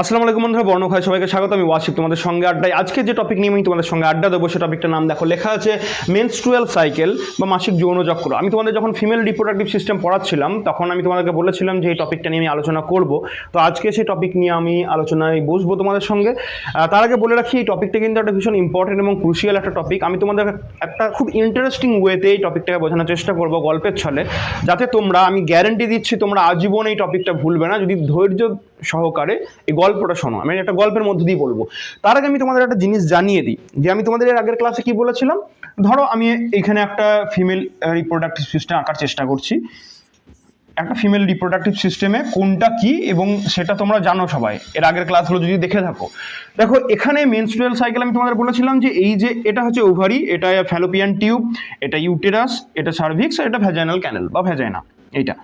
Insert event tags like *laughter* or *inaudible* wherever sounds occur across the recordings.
আসসালামু আলাইকুম বন্ধুরা বর্ণখায় সবাইকে স্বাগত। আমি ওয়াসিফ, তোমাদের সঙ্গে আড্ডায়। আজকে যে টপিক নিয়ে আমি তোমাদের সঙ্গে আড্ডা দেবো, সে টপিকটার নাম দেখো, লেখা আছে মেনস্ট্রুয়াল সাইকেল বা মাসিক যৌন চক্র। আমি তোমাদের যখন ফিমেল রিপ্রোডাক্টিভ সিস্টেম পড়াচ্ছিলাম, তখন আমি তোমাদেরকে বলেছিলাম যে এই টপিকটা নিয়ে আমি আলোচনা করব। তো আজকে সেই টপিক নিয়ে আমি আলোচনায় বসবো তোমাদের সঙ্গে। তার আগে বলে রাখি, এই টপিকটা কিন্তু একটা ভীষণ ইম্পর্টেন্ট এবং ক্রুশিয়াল একটা টপিক আমি তোমাদের একটা খুব ইন্টারেস্টিং ওয়েতে এই টপিকটাকে বোঝানোর চেষ্টা করব গল্পের ছলে। যাতে তোমরা, আমি গ্যারেন্টি দিচ্ছি, তোমরা আজীবন এই টপিকটা ভুলবে না। যদি ধৈর্য সহকারে এই গল্পটা শোনো। আমি একটা গল্পের মধ্যে দিয়ে বলব। তার আগে আমি তোমাদের একটা জিনিস জানিয়ে দিই, যে আমি তোমাদের এর আগের ক্লাসে কি বলেছিলাম? ধরো আমি এখানে একটা ফিমেল রিপ্রোডাক্টিভ সিস্টেম আঁকার চেষ্টা করছি। একটা ফিমেল রিপ্রোডাক্টিভ সিস্টেমে কোনটা কি এবং সেটা তোমরা জানো সবাই। এর আগের ক্লাসগুলো যদি দেখে থাকো। দেখো, এখানে মেনস্ট্রুয়াল সাইকেল আমি তোমাদের বলেছিলাম যে এই যে এটা হচ্ছে ওভারি এটা ফ্যালোপিয়ান টিউব এটা ইউটেরাস এটা সার্ভিক্স এটা ভ্যাজাইনাল ক্যানেল বা ভ্যাজাইনা এইটা।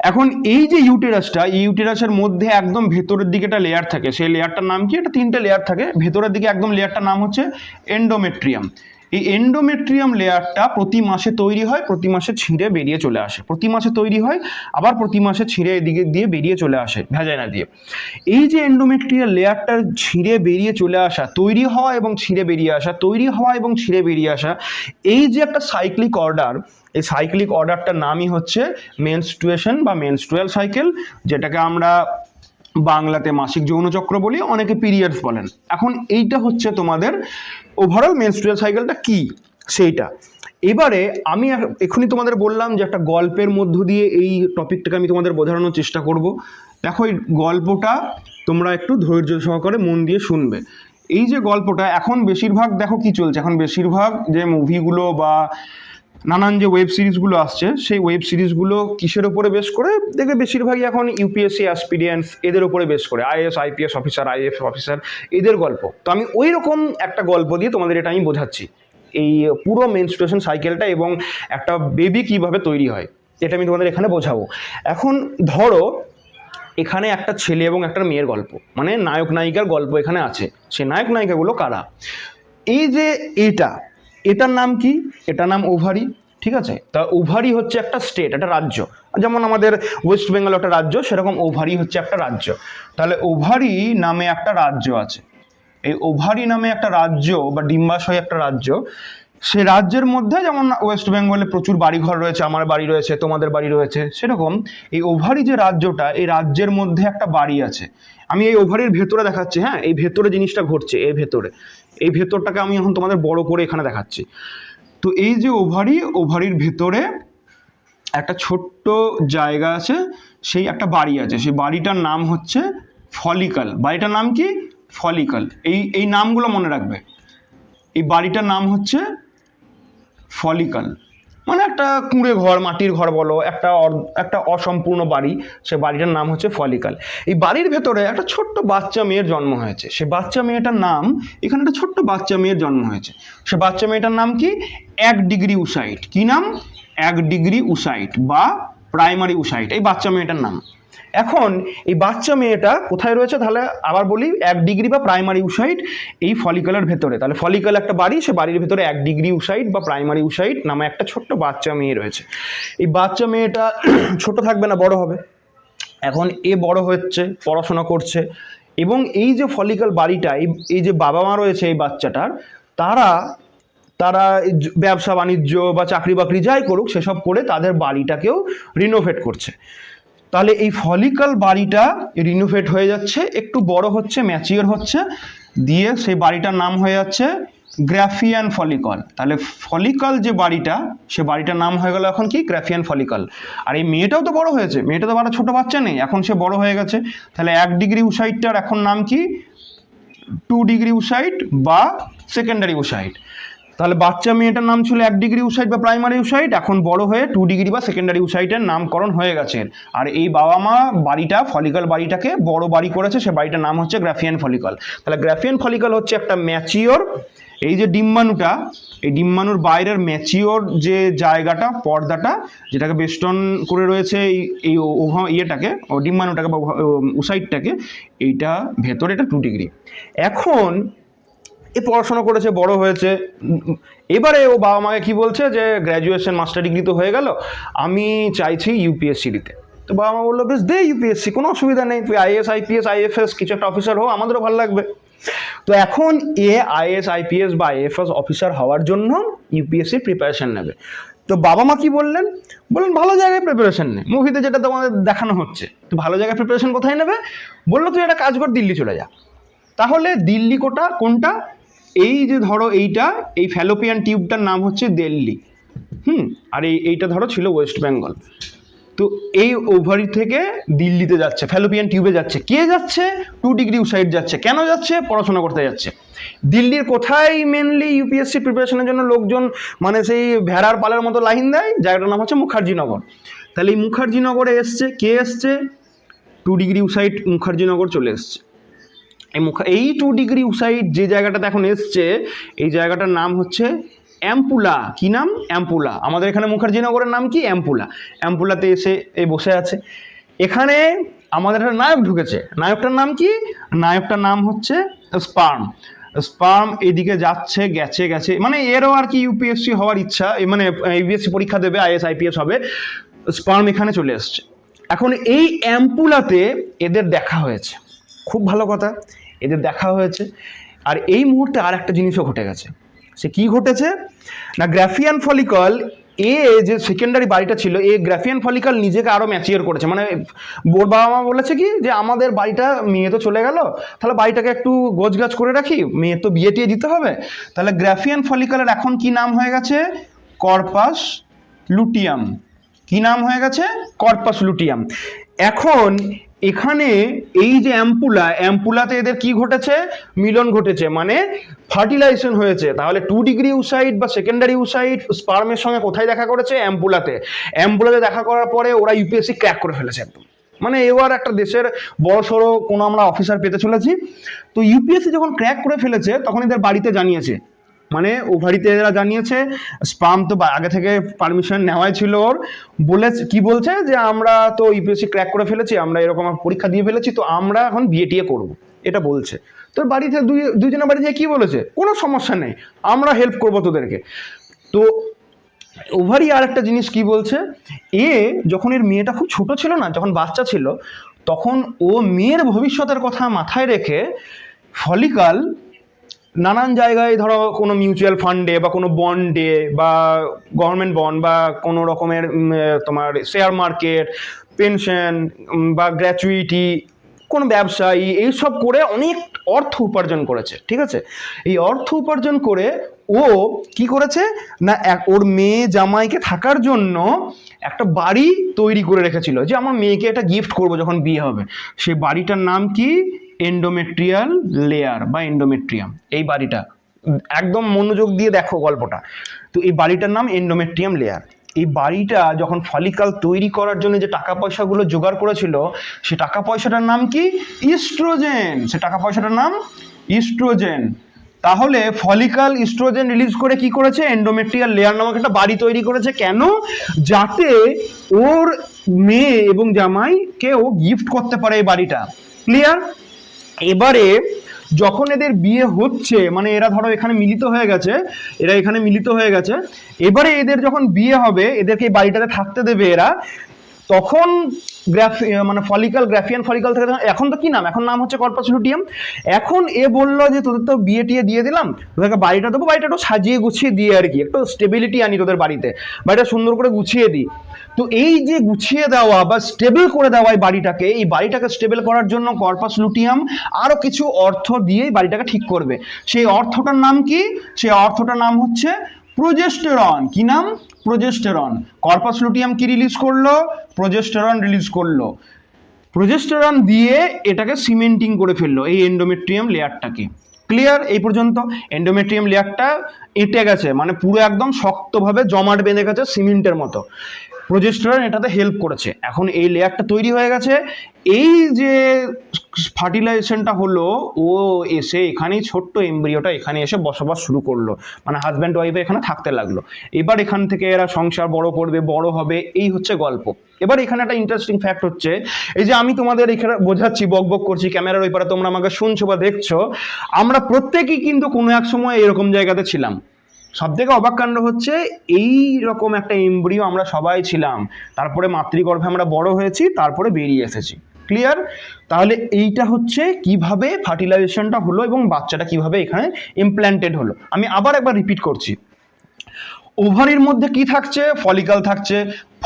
এখন এই যে ইউটেরাসটা, এই ইউটেরাসের মধ্যে একদম ভেতরের দিকে একটা লেয়ার থাকে। সেই লেয়ারটার নাম কি? এটা তিনটে লেয়ার থাকে। ভেতরের দিকে একদম লেয়ারটার নাম হচ্ছে এন্ডোমেট্রিয়াম এই এন্ডোমেট্রিয়াম লেয়ারটা প্রতি মাসে তৈরি হয়, প্রতি মাসে ছিঁড়ে বেরিয়ে চলে আসে। প্রতি মাসে তৈরি হয়, আবার প্রতি মাসে ছিঁড়ে এদিকে দিয়ে বেরিয়ে চলে আসে ভ্যাজাইনা দিয়ে। এই যে এন্ডোমেট্রিয়াল লেয়ারটা ছিঁড়ে বেরিয়ে চলে আসা, তৈরি হওয়া এবং ছিঁড়ে বেরিয়ে আসা, তৈরি হওয়া এবং ছিঁড়ে বেরিয়ে আসা, এই যে একটা সাইক্লিক অর্ডার এই সাইক্লিক অর্ডারটার নামই হচ্ছে মেনস্ট্রুয়েশন বা মেনস্ট্রুয়াল সাইকেল যেটাকে আমরা বাংলাতে মাসিক যৌনচক্র বলি, অনেকে পিরিয়ডস বলেন। এখন এইটা হচ্ছে তোমাদের ওভারঅল মেনস্ট্রুয়াল সাইকেলটা কি? সেইটা। এবারে আমি এখ- এখনই তোমাদের বললাম যে একটা গল্পের মধ্য দিয়ে এই টপিকটাকে আমি তোমাদের বোঝানোর চেষ্টা করব। দেখো, এই গল্পটা তোমরা একটু ধৈর্য সহকারে মন দিয়ে শুনবে। এই যে গল্পটা, এখন বেশিরভাগ, দেখো কি চলছে? এখন বেশিরভাগ যে মুভিগুলো বা নানান যে ওয়েব সিরিজগুলো আসছে, সেই ওয়েব সিরিজগুলো কিসের ওপরে বেশ করে? দেখবে বেশিরভাগই এখন ইউপিএসসি অ্যাসপিরিয়েন্স এদের ওপরে বেশ করে। IS IPS officer IF officer এদের গল্প। তো আমি ওই রকম একটা গল্প দিয়ে তোমাদের এটা আমি বোঝাচ্ছি। এই পুরো মেনস্ট্রুয়েশন সাইকেলটা এবং একটা বেবি কীভাবে তৈরি হয়, এটা আমি তোমাদের এখানে বোঝাবো। এখন ধরো, এখানে একটা ছেলে এবং একটা মেয়ের গল্প। মানে নায়ক নায়িকার গল্প এখানে আছে। সে নায়ক নায়িকাগুলো কারা? এই যে এটা এটার নাম কি? এটার নাম ওভারি ঠিক আছে? তা ওভারি হচ্ছে একটা স্টেট একটা রাজ্য। যেমন আমাদের ওয়েস্ট বেঙ্গল একটা রাজ্য, সেরকম ওভারি হচ্ছে একটা রাজ্য। তাহলে ওভারি নামে একটা রাজ্য আছে। এই ওভারি নামে একটা রাজ্য বা ডিম্বাশয় একটা রাজ্য সে রাজ্যের মধ্যে যেমন ওয়েস্ট বেঙ্গলে প্রচুর বাড়িঘর রয়েছে, আমার বাড়ি রয়েছে, তোমাদের বাড়ি রয়েছে, সেরকম এই ওভারি যে রাজ্যটা, এই রাজ্যের মধ্যে একটা বাড়ি আছে। আমি এই ওভারির ভেতরে দেখাচ্ছি হ্যাঁ এই ভেতরে জিনিসটা ঘটছে, এই ভেতরে। এই ভেতরটাকে আমি এখন তোমাদের বড় করে এখানে দেখাচ্ছি। তো এই যে ওভারি ওভারির ভেতরে একটা ছোট্ট জায়গা আছে, সেই একটা বাড়ি আছে, সেই বাড়িটার নাম হচ্ছে ফলিকাল বাড়িটার নাম কি? ফলিকাল এই এই নামগুলো মনে রাখবে। এই বাড়িটার নাম হচ্ছে ফলিকাল। মানে একটা কুঁড়ে ঘর, মাটির ঘর বলো, একটা একটা অসম্পূর্ণ বাড়ি, সে বাড়িটার নাম হচ্ছে ফলিকাল। এই বাড়ির ভেতরে একটা ছোট্ট বাচ্চা মেয়ের জন্ম হয়েছে। সে বাচ্চা মেয়েটার নাম, এখানে একটা ছোট্ট বাচ্চা মেয়ের জন্ম হয়েছে। সে বাচ্চা মেয়েটার নাম কি? এক ডিগ্রি উসাইট। কি নাম? এক ডিগ্রি উসাইট বা প্রাইমারি উসাইট। এই বাচ্চা মেয়েটার নাম। এখন এই বাচ্চা মেয়েটা কোথায় রয়েছে তাহলে আবার বলি এক ডিগ্রি বা প্রাইমারি উসাইট এই ফলিকলের ভেতরে। তাহলে ফলিকল একটা বাড়ি, সে বাড়ির ভেতরে এক ডিগ্রি উসাইট বা প্রাইমারি উসাইট নামে একটা ছোট্ট বাচ্চা মেয়ে রয়েছে। এই বাচ্চা মেয়েটা *clears throat* ছোট থাকবে না, বড় হবে। এখন এ বড় হচ্ছে, পড়াশোনা করছে এবং এই যে ফলিকল বাড়িটা, এই যে বাবা মা রয়েছে এই বাচ্চাটার, তারা তারা ব্যবসা, বাণিজ্য বা চাকরি বাকরি যাই করুক, সেসব করে তাদের বাড়িটাকেও রিনোভেট করছে। তাহলে এই ফলিকাল বাড়িটা রিনোভেট হয়ে যাচ্ছে, একটু বড় হচ্ছে ম্যাচিওর হচ্ছে, দিয়ে সেই বাড়িটার নাম হয়ে যাচ্ছে গ্রাফিয়ান ফলিকল তাহলে ফলিকল যে বাড়িটা, সে বাড়িটার নাম হয়ে গেল এখন কি? গ্রাফিয়ান ফলিকল আর এই মেয়েটাও তো বড় হয়েছে, মেয়েটা তো বাড়া ছোট বাচ্চা নেই, এখন সে বড় হয়ে গেছে। তাহলে এক ডিগ্রি উসাইটটার এখন নাম কি? টু ডিগ্রি উসাইট বা সেকেন্ডারি উসাইট তাহলে বাচ্চা মেয়েটার নাম ছিল এক ডিগ্রি উসাইট বা প্রাইমারি উসাইট এখন বড় হয়ে টু ডিগ্রি বা সেকেন্ডারি উসাইটের নামকরণ হয়ে গেছে। আর এই বাবা মা বাড়িটা ফলিকল বাড়িটাকে বড় বাড়ি করেছে, সে বাড়িটার নাম হচ্ছে গ্রাফিয়ান ফলিকল তাহলে গ্রাফিয়ান ফলিকল হচ্ছে একটা ম্যাচিওর এই যে ডিম্বাণুটা, এই ডিম্বাণুর বাইরের ম্যাচিওর যে জায়গাটা, পর্দাটা, যেটাকে বেষ্টন করে রয়েছে এই এই ওভা- ইয়েটাকে, ও ডিম্বাণুটাকে বা উসাইটটাকে এইটা ভেতরে এটা টু ডিগ্রি এখন এ পড়াশোনা করেছে, বড় হয়েছে। এবারে ও বাবা মাকে কি বলছে যে গ্র্যাজুয়েশন মাস্টার ডিগ্রি তো হয়ে গেল, আমি চাইছি ইউপিএসসি দিতে। তো বাবা মা বলল, বেশ, দে ইউপিএসসি কোনো অসুবিধা নেই, তুই আইএস আইপিএস আইএফএস কিছু একটা অফিসার হো আমাদেরও ভালো লাগবে। তো এখন এ আইএস আইপিএস বা আইএফএস অফিসার হওয়ার জন্য ইউপিএসসির প্রিপারেশন নেবে। তো বাবা মা কি বললেন? বললেন, ভালো জায়গায় প্রিপারেশন নে, মুভিতে যেটা তোমাদের দেখানো হচ্ছে, তো ভালো জায়গায় প্রিপারেশন কোথায় নেবে? বলল, তুই একটা কাজ কর, দিল্লি চলে যা। তাহলে দিল্লি কোটা কোনটা? এই যে ধরো এইটা, এই ফ্যালোপিয়ান টিউবটার নাম হচ্ছে দিল্লি। হুম, আর এই, এইটা ধরো ছিল ওয়েস্ট বেঙ্গল। তো এই ওভারি থেকে দিল্লিতে যাচ্ছে, ফ্যালোপিয়ান টিউবে যাচ্ছে। কে যাচ্ছে? টু ডিগ্রি সাইড যাচ্ছে। কেন যাচ্ছে? পড়াশোনা করতে যাচ্ছে। দিল্লির কোথায় মেনলি ইউপিএসসি প্রিপারেশনের জন্য লোকজন মানে সেই ভেড়ার পালের মতো লাইন দেয়? জায়গাটার নাম হচ্ছে মুখার্জিনগর। তাহলে এই মুখার্জিনগরে এসছে, কে এসছে? টু ডিগ্রি সাইড মুখার্জিনগর চলে এসছে। এই মুখ, এই টু ডিগ্রি উসাইড যে জায়গাটাতে এখন এসছে, এই জায়গাটার নাম হচ্ছে অ্যাম্পুলা কি নাম? অ্যাম্পুলা আমাদের এখানে মুখার্জিনগরের নাম কি? অ্যাম্পুলা অ্যাম্পুলাতে এসে এই বসে আছে। এখানে আমাদের একটা নায়ক ঢুকেছে। নায়কটার নাম কি? নায়কটার নাম হচ্ছে স্পার্ম স্পার্ম এদিকে যাচ্ছে, গেছে গেছে। মানে এরও আর কি ইউপিএসসি হওয়ার ইচ্ছা, এ মানে ইউপিএসসি পরীক্ষা দেবে আইএস আইপিএস হবে। স্পার্ম এখানে চলে এসছে। এখন এই অ্যাম্পুলাতে এদের দেখা হয়েছে। খুব ভালো কথা। এদের দেখা হয়েছে। আর এই মুহূর্তে আর একটা জিনিসও ঘটে গেছে। সে কি ঘটেছে? না, গ্রাফিয়ান ফলিকল এ যে সেকেন্ডারি বাড়িটা ছিল, এ গ্রাফিয়ান ফলিকল নিজেকে আরও ম্যাচিওর করেছে। মানে ওর বাবা মা বলেছে কি যে, আমাদের বাড়িটা, মেয়ে তো চলে গেল, তাহলে বাড়িটাকে একটু গোছগাছ করে রাখি মেয়ে তো বিয়ে টিয়ে দিতে হবে। তাহলে গ্রাফিয়ান ফলিকলের এখন কি নাম হয়ে গেছে? Corpus luteum. কি নাম হয়ে গেছে? Corpus luteum. এখন এখানে এই যে অ্যাম্পুলা, অ্যাম্পুলাতে এদের কি ঘটেছে? মিলন ঘটেছে মানে ফার্টিলাইজেশন হয়েছে। তাহলে টু ডিগ্রি ইউসাইড বা সেকেন্ডারি ইউসাইড স্পার্মের সঙ্গে কোথায় দেখা করেছে? অ্যাম্পুলাতে। অ্যাম্পুলাতে দেখা করার পরে ওরা ইউপিএসসি ক্র্যাক করে ফেলেছে একদম। মানে এবার একটা দেশের বড় সড়ো কোনো আমরা অফিসার পেতে চলেছি। তো ইউপিএসসি যখন ক্র্যাক করে ফেলেছে, তখন এদের বাড়িতে জানিয়েছে মানে ওভারিতে এরা জানিয়েছে স্পাম তো আগে থেকে পারমিশন নেওয়াই ছিল ওর। বলে কি বলছে? যে আমরা তো ইউপিএসসি ক্র্যাক করে ফেলেছি, আমরা এরকম পরীক্ষা দিয়ে ফেলেছি, তো আমরা এখন বিয়ে টিয়ে করব। এটা বলছে। তোর বাড়িতে দুই, দুজনের বাড়ি থেকে কি বলেছে? কোনো সমস্যা নেই, আমরা হেল্প করব তোদেরকে। তো ওভারই আর একটা জিনিস কি বলছে? এ যখন এর মেয়েটা খুব ছোট ছিল না, যখন বাচ্চা ছিল, তখন ও মেয়ের ভবিষ্যতের কথা মাথায় রেখে ফলিকাল নানান জায়গায় ধরো কোনো মিউচুয়াল ফান্ডে বা কোনো বন্ডে বা গভর্নমেন্ট বন্ড বা কোনো রকমের তোমার শেয়ার মার্কেট পেনশন বা গ্র্যাচুইটি কোনো ব্যবসায়ী, এইসব করে অনেক অর্থ উপার্জন করেছে, ঠিক আছে? এই অর্থ উপার্জন করে ও কি করেছে? না, এক, ওর মেয়ে জামাইকে থাকার জন্য একটা বাড়ি তৈরি করে রেখেছিল যে, আমার মেয়েকে একটা গিফট করব যখন বিয়ে হবে। সেই বাড়িটার নাম কি? এন্ডোমেট্রিয়াল লেয়ার বা এন্ডোমেট্রিয়াম এই বাড়িটা। একদম মনোযোগ দিয়ে দেখো গল্পটা। তো এই বাড়িটার নাম এন্ডোমেট্রিয়াম লেয়ার এই বাড়িটা যখন ফলিকাল তৈরি করার জন্য যে টাকা পয়সাগুলো জোগাড় করেছিল, সে টাকা পয়সাটার নাম কি? ইস্ট্রোজেন সে টাকা পয়সাটার নাম ইস্ট্রোজেন তাহলে ফলিকাল ইস্ট্রোজেন রিলিজ করে কি করেছে? এন্ডোমেট্রিয়াল লেয়ার নামক একটা বাড়ি তৈরি করেছে। কেন? যাতে ওর মেয়ে এবং জামাইকে ও গিফট করতে পারে এই বাড়িটা। ক্লিয়ার এবারে যখন এদের বিয়ে হচ্ছে মানে এরা ধরো এখানে মিলিত হয়ে গেছে, এরা এখানে মিলিত হয়ে গেছে, এবারে এদের যখন বিয়ে হবে, এদেরকে বাড়িটাতে থাকতে দেবে এরা, তখন গ্রাফি মানে ফলিকাল, গ্রাফিয়ান ফলিকাল থেকে এখন তো কি নাম? এখন নাম হচ্ছে কর্পাস লুটিয়াম এখন এ বলল যে, তোদের তো বিয়ে টিয়ে দিয়ে দিলাম। তোদেরকে বাড়িটা দেবো, বাড়িটা একটু সাজিয়ে গুছিয়ে দিয়ে আর কি, একটু স্টেবিলিটি আনি তোদের বাড়িতে। বাড়িটা সুন্দর করে গুছিয়ে দিই তো এই যে গুছিয়ে দেওয়া বা স্টেবল করে দেওয়া এই বাড়িটাকে এই বাড়িটাকে স্টেবল করার জন্য কর্পাস লুটিয়াম আরও কিছু অর্থ দিয়ে বাড়িটাকে ঠিক করবে। সেই অর্থটার নাম কি? সেই অর্থটার নাম হচ্ছে প্রোজেস্টেরন। কি নাম? প্রোজেস্টেরন। কর্পাস লুটিয়াম কি রিলিজ করল? প্রোজেস্টেরন রিলিজ করল। প্রোজেস্টেরন দিয়ে এটাকে সিমেন্টিং করে ফেলল এই এন্ডোমেট্রিয়াম লেয়ারটাকে ক্লিয়ার এই পর্যন্ত। এন্ডোমেট্রিয়াম লেয়ারটা এঁটে গেছে মানে পুরো একদম শক্তভাবে জমাট বেঁধে গেছে সিমেন্টের মতো। প্রোজেস্টেরন এটাতে হেল্প করেছে। এখন এই লেয়ারটা তৈরি হয়ে গেছে। এই যে ফার্টিলাইজেশনটা হলো, ও এসে এখানেই ছোট্ট এমব্রিওটা এখানে এসে বসবাস শুরু করল। মানে হাজব্যান্ড ওয়াইফে এখানে থাকতে লাগল। এবার এখান থেকে এরা সংসার বড় করবে, বড় হবে, এই হচ্ছে গল্প। এবার এখানে একটা ইন্টারেস্টিং ফ্যাক্ট হচ্ছে, এই যে আমি তোমাদের এখানে বোঝাচ্ছি, বক বক করছি, ক্যামেরার ওই তোমরা আমাকে শুনছো বা দেখছ, আমরা প্রত্যেকেই কিন্তু কোনো এক সময় এরকম জায়গাতে ছিলাম। সব থেকে অবাক কাণ্ড হচ্ছে, এই রকম একটা এমব্রিও আমরা সবাই ছিলাম। তারপরে মাতৃগর্ভে আমরা বড় হয়েছি, তারপরে বেরিয়ে এসেছি। ক্লিয়ার তাহলে এইটা হচ্ছে কীভাবে ফার্টিলাইজেশনটা হলো এবং বাচ্চাটা কীভাবে এখানে ইমপ্ল্যান্টেড হলো। আমি আবার একবার রিপিট করছি। ওভারির মধ্যে কি থাকছে? ফলিকাল থাকছে।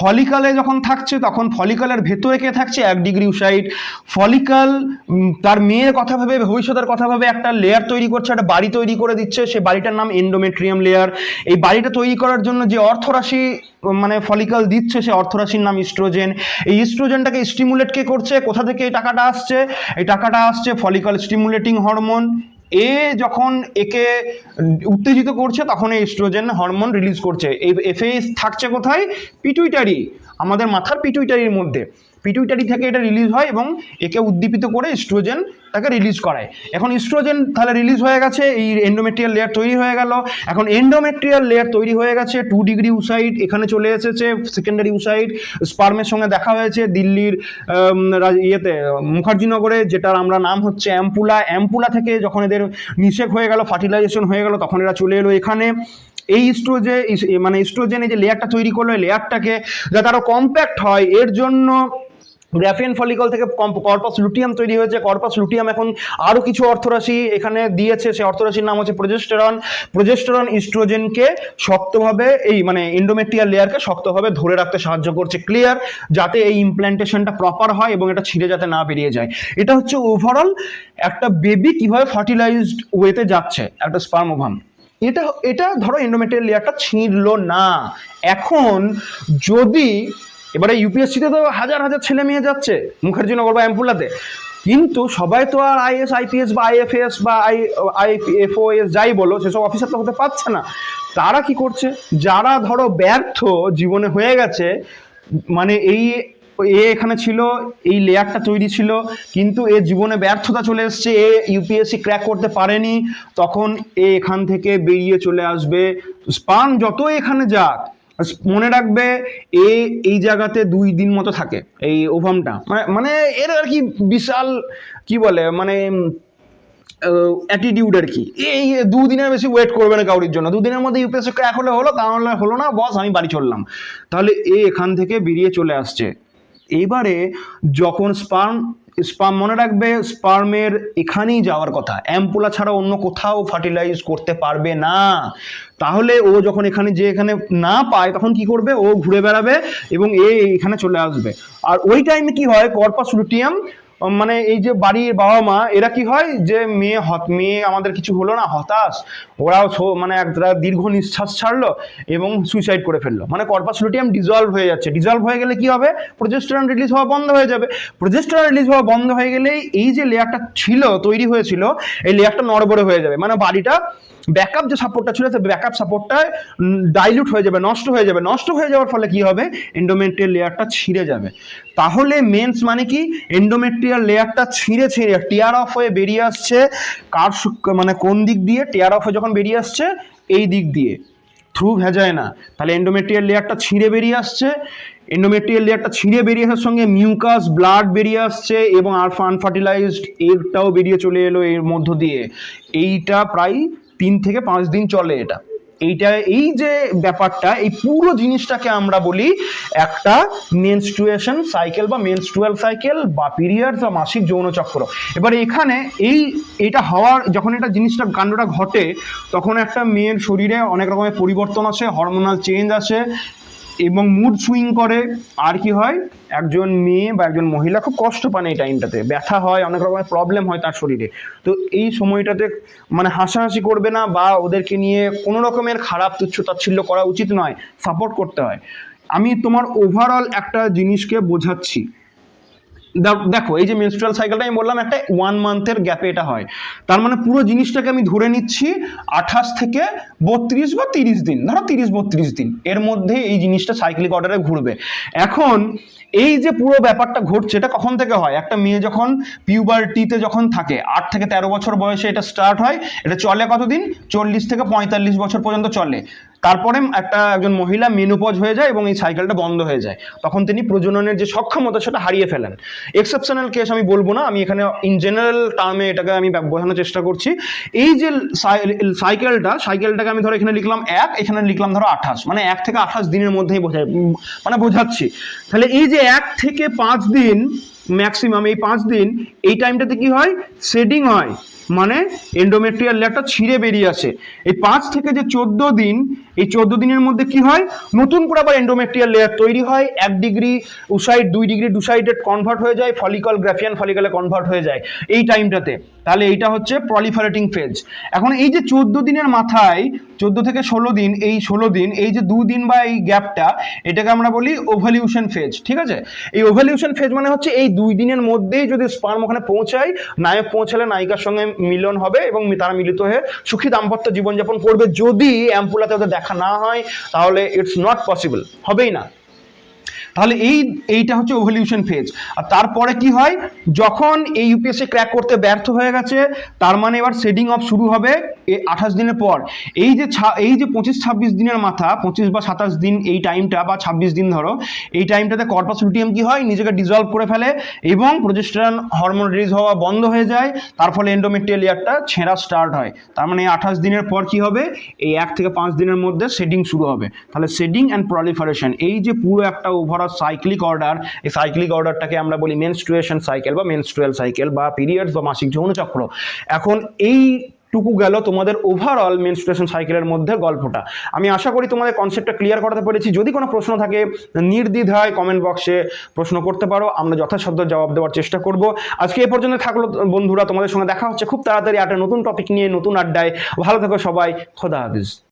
ফলিকালে যখন থাকছে, তখন ফলিকালের ভেতরে কে থাকছে? এক ডিগ্রি সাইড ফলিকাল তার মেয়ের কথা ভাবে, ভবিষ্যতের কথা ভাবে একটা লেয়ার তৈরি করছে, একটা বাড়ি তৈরি করে দিচ্ছে। সে বাড়িটার নাম এন্ডোমেট্রিয়াম লেয়ার এই বাড়িটা তৈরি করার জন্য যে অর্থরাশি মানে ফলিকাল দিচ্ছে, সে অর্থরাশির নাম ইস্ট্রোজেন এই ইস্ট্রোজেনটাকে স্টিমুলেট কে করছে? কোথা থেকে এই টাকাটা আসছে? এই টাকাটা আসছে ফলিকাল স্টিমুলেটিং হরমোন এ যখন একে উত্তেজিত করছে, তখন এই এস্ট্রোজেন হরমোন রিলিজ করছে। এফএস থাকছে কোথায়? পিটুইটারি আমাদের মাথার পিটুইটারির মধ্যে। পিটুইটারি থেকে এটা রিলিজ হয় এবং একে উদ্দীপিত করে এস্ট্রোজেন তাকে রিলিজ করায়। এখন ইস্ট্রোজেন তাহলে রিলিজ হয়ে গেছে, এই এন্ডোমেট্রিয়াল লেয়ার তৈরি হয়ে গেল। এখন এন্ডোমেট্রিয়াল লেয়ার তৈরি হয়ে গেছে টু ডিগ্রি উসাইড এখানে চলে এসেছে সেকেন্ডারি উসাইড স্পার্মের সঙ্গে দেখা হয়েছে, দিল্লির ইয়েতে, মুখার্জিনগরে, যেটার আমরা নাম হচ্ছে অ্যাম্পুলা। অ্যাম্পুলা থেকে যখন এদের নিষেক হয়ে গেল ফার্টিলাইজেশন হয়ে গেল, তখন এরা চলে এলো এখানে। এই ইস্ট্রোজে মানে ইস্ট্রোজেন এই যে লেয়ারটা তৈরি করল লেয়ারটাকে যাতে আরও কম্প্যাক্ট হয়, এর জন্য গ্রাফিয়ান ফলিকল থেকে কর্পাস লুটিয়াম তৈরি হয়েছে। কর্পাস লুটিয়াম এখন আরও কিছু অর্থরাশি এখানে দিয়েছে। সেই অর্থরাশির নাম হচ্ছে প্রজেস্টেরন প্রজেস্টেরন ইস্ট্রোজেনকে শক্তভাবে এই মানে ইন্ডোমেট্রিয়াল লেয়ারকে শক্তভাবে ধরে রাখতে সাহায্য করছে। ক্লিয়ার যাতে এই ইমপ্ল্যান্টেশনটা প্রপার হয় এবং এটা ছিঁড়ে যাতে না বেরিয়ে যায়। এটা হচ্ছে ওভারঅল একটা বেবি কীভাবে ফার্টিলাইজড ওয়েতে যাচ্ছে? একটা স্পার্ম ওভাম এটা এটা ধরো এন্ডোমেট্রিয়াল লেয়ারটা ছিঁড়লো না। এখন যদি এবারে ইউপিএসসিতে তো হাজার হাজার ছেলে মেয়ে যাচ্ছে মুখার্জিনগর বা অ্যাম্পুলাতে কিন্তু সবাই তো আর আইএস আইপিএস বা আইএফএস বা আই আইএফওএস যাই বলো, সেসব অফিসার তো হতে পারছে না। তারা কি করছে? যারা ধরো ব্যর্থ জীবনে হয়ে গেছে মানে এই, এ এখানে ছিল, এই লেয়ারটা তৈরি ছিল, কিন্তু এ জীবনে ব্যর্থতা চলে এসছে, এ ইউপিএসসি ক্র্যাক করতে পারেনি, তখন এ এখান থেকে বেরিয়ে চলে আসবে। স্পান যতই এখানে যাক মনে রাখবে এ, এই জায়গাতে দুই দিন মতো থাকে, এই ওভামটা। মানে মানে এর আর কি বিশাল, কি বলে মানে অ্যাটিটিউড আর কি। এই দুদিনের বেশি ওয়েট করবে না কাউরির জন্য। দুদিনের মধ্যে ইউপিএসসি ক্র্যাক হলে হলো, তাহলে হলো না, বস, আমি বাড়ি চললাম। তাহলে এ এখান থেকে বেরিয়ে চলে আসছে। এবারে যখন স্পার্ম স্পার্ম মনে রাখবে স্পার্মের এখানেই যাওয়ার কথা। অ্যাম্পুলা ছাড়া অন্য কোথাও ফার্টিলাইজ করতে পারবে না। তাহলে ও যখন এখানে, যে এখানে না পায়, তখন কি করবে? ও ঘুরে বেড়াবে এবং এ এখানে চলে আসবে। আর ওই টাইমে কি হয়? কর্পাস লুটিয়াম মানে এই যে বাড়ির বাবা মা, এরা কি হয় যে মেয়ে হত, মেয়ে আমাদের কিছু হলো না, হতাশ, ওরাও মানে একটা দীর্ঘ নিঃশ্বাস ছাড়লো এবং সুইসাইড করে ফেলল। মানে কর্পাস লুটিয়াম ডিজলভ হয়ে যাচ্ছে। ডিজলভ হয়ে গেলে কি হবে? প্রোজেস্টেরন রিলিজ হওয়া বন্ধ হয়ে যাবে। প্রোজেস্টেরন রিলিজ হওয়া বন্ধ হয়ে গেলেই এই যে লেয়ারটা ছিল, তৈরি হয়েছিল, এই লেয়ারটা নড়বড়ে হয়ে যাবে। মানে বাড়িটা ব্যাকআপ যে সাপোর্টটা ছিল, সেই ব্যাকআপ সাপোর্টটা ডাইলুট হয়ে যাবে, নষ্ট হয়ে যাবে। নষ্ট হয়ে যাওয়ার ফলে কি হবে? এন্ডোমেট্রিয়াল লেয়ারটা ছিঁড়ে যাবে। তাহলে মেন্স মানে কি? এন্ডোমেট্রিয়াল লেয়ারটা ছিঁড়ে ছিঁড়ে টিয়ার অফ হয়ে বেরিয়ে আসছে। কার সু- মানে কোন দিক দিয়ে? টিয়ার অফ হয়ে যখন বেরিয়ে আসছে, এই দিক দিয়ে। থ্রু ভেজায় না। তাহলে এন্ডোমেট্রিয়াল লেয়ারটা ছিঁড়ে বেরিয়ে আসছে। এন্ডোমেট্রিয়াল লেয়ারটা ছিঁড়ে বেরিয়ে আসার সঙ্গে মিউকাস ব্লাড বেরিয়ে আসছে এবং আর আনফার্টিলাইজড এগটাও বেরিয়ে চলে এলো এর মধ্য দিয়ে। এইটা প্রায় তিন থেকে পাঁচ দিন চলে এটা। এইটা, এই যে ব্যাপারটা, এই পুরো জিনিসটাকে আমরা বলি একটা মেনস্ট্রুয়েশন সাইকেল বা মেনস্ট্রুয়াল সাইকেল বা পিরিয়ড বা মাসিক যৌনচক্র এবার এখানে এই, এটা হওয়ার, যখন এটা জিনিসটা কাণ্ডটা ঘটে, তখন একটা মেয়ের শরীরে অনেক রকমের পরিবর্তন আসে হরমোনাল চেঞ্জ আসে এবং মুড সুইং করে, আর কি হয়, একজন মেয়ে বা একজন মহিলা খুব কষ্ট পান এই টাইমটাতে ব্যথা হয়, অনেক রকমের প্রবলেম হয় তার শরীরে। তো এই সময়টাতে মানে হাসাহাসি করবে না বা ওদেরকে নিয়ে কোনো রকমের খারাপ তুচ্ছ তাচ্ছিল্য করা উচিত নয় সাপোর্ট করতে হয়। আমি তোমার ওভারঅল একটা জিনিসকে বোঝাচ্ছি। দেখো, এই যে মেনস্ট্রুয়াল সাইকেলটা আমি বললাম, একটা ওয়ান মান্থের গ্যাপে এটা হয়। তার মানে পুরো জিনিসটাকে আমি ধরে নিচ্ছি আঠাশ থেকে বত্রিশ বা তিরিশ দিন। ধরো তিরিশ, বত্রিশ দিন। এর মধ্যে এই জিনিসটা সাইক্লিক অর্ডারে ঘুরবে। এখন, এই যে পুরো ব্যাপারটা ঘটছে, এটা কখন থেকে হয়? একটা মেয়ে যখন পিউবার্টিতে যখন থাকে, আট থেকে তেরো বছর বয়সে এটা স্টার্ট হয়, এটা চলে কতদিন? চল্লিশ থেকে পঁয়তাল্লিশ বছর পর্যন্ত চলে। তারপরে একটা একজন মহিলা মেনোপজ হয়ে যায় এবং এই সাইকেলটা বন্ধ হয়ে যায়। তখন তিনি প্রজননের যে সক্ষমতা, সেটা হারিয়ে ফেলেন। এক্সেপশনাল কেস আমি বলব না, আমি এখানে ইন জেনারেল টার্মে এটাকে আমি বোঝানোর চেষ্টা করছি। এই যে সাই- সাইকেলটা, সাইকেলটাকে আমি ধরো এখানে লিখলাম এক, এখানে লিখলাম ধরো আঠাশ। মানে এক থেকে আঠাশ দিনের মধ্যেই বোঝায় মানে বোঝাচ্ছি। তাহলে এই যে এক থেকে পাঁচ দিন ম্যাক্সিমাম এই পাঁচ দিন, এই টাইমটাতে কি হয়? শেডিং হয়। মানে এন্ডোমেট্রিয়াল লেয়ারটা ছিঁড়ে বেরিয়ে আসে। এই পাঁচ থেকে যে চোদ্দ দিন, এই চোদ্দ দিনের মধ্যে কি হয়? নতুন করে আবার এন্ডোমেট্রিয়াল লেয়ার তৈরি হয়। এক ডিগ্রি উসাইড দুই ডিগ্রি ডুসাইডেড কনভার্ট হয়ে যায় ফলিকল গ্রাফিয়ান ফলিকলে কনভার্ট হয়ে যায় এই টাইমটাতে তাহলে এইটা হচ্ছে প্রলিফারেটিং ফেজ এখন এই যে চোদ্দ দিনের মাথায়, চোদ্দ থেকে ষোলো দিন, এই ষোলো দিন, এই যে দুদিন বা এই গ্যাপটা এটাকে আমরা বলি ওভালিউশন ফেজ ঠিক আছে? এই ওভালিউশন ফেজ মানে হচ্ছে এই দুই দিনের মধ্যেই যদি স্পার্ম ওখানে পৌঁছায়, নায়ক পৌঁছালে নায়িকার সঙ্গে মিলন হবে এবং তারা মিলিত হয়ে সুখী দাম্পত্য জীবনযাপন করবে। যদি অ্যাম্পুলাতে ওদের দেখা না হয়, তাহলে ইটস নট পসিবল হবেই না। তাহলে এই, এইটা হচ্ছে ওভলিউশন ফেজ আর তারপরে কি হয়? যখন এই ইউপিএসসি ক্র্যাক করতে ব্যর্থ হয়ে গেছে, তার মানে এবার শেডিং অফ শুরু হবে এই আঠাশ দিনের পর। এই যে এই যে পঁচিশ ছাব্বিশ দিনের মাথা, পঁচিশ বা সাতাশ দিন এই টাইমটা বা ছাব্বিশ দিন ধরো, এই টাইমটাতে কর্পাস লুটিয়াম কি হয়? নিজেকে ডিজলভ করে ফেলে এবং প্রজেস্টেরন হরমোন রিলিজ হওয়া বন্ধ হয়ে যায়। তার ফলে এন্ডোমেট্রিয়াল ইয়ারটা ছেঁড়া স্টার্ট হয়। তার মানে আঠাশ দিনের পর কি হবে? এই এক থেকে পাঁচ দিনের মধ্যে শেডিং শুরু হবে। তাহলে শেডিং অ্যান্ড প্রলিফারেশন এই যে পুরো একটা ওভারঅল সাইক্লিক অর্ডার এই সাইক্লিক অর্ডারটাকে আমরা বলি মেনস্ট্রুয়েশন সাইকেল বা মেনস্ট্রুয়াল সাইকেল বা পিরিয়ডস বা মাসিক যৌনচক্র এখন এই টুকু গেল তোমাদের ওভারঅল মেনস্ট্রুয়েশন সাইকেলের মধ্যে গল্পটা। আমি আশা করি তোমাদের কনসেপ্টটা ক্লিয়ার করাতে পেরেছি। যদি কোনো প্রশ্ন থাকে, নির্দ্বিধায় কমেন্ট বক্সে প্রশ্ন করতে পারো। আমরা যথাসাধ্য জবাব দেওয়ার চেষ্টা করব। আজকে এ পর্যন্ত থাকল বন্ধুরা, তোমাদের সঙ্গে দেখা হচ্ছে। খুব তাড়াতাড়ি একটা নতুন টপিক নিয়ে, নতুন আড্ডায়। ভালো থেকো সবাই। খোদা হাফিজ।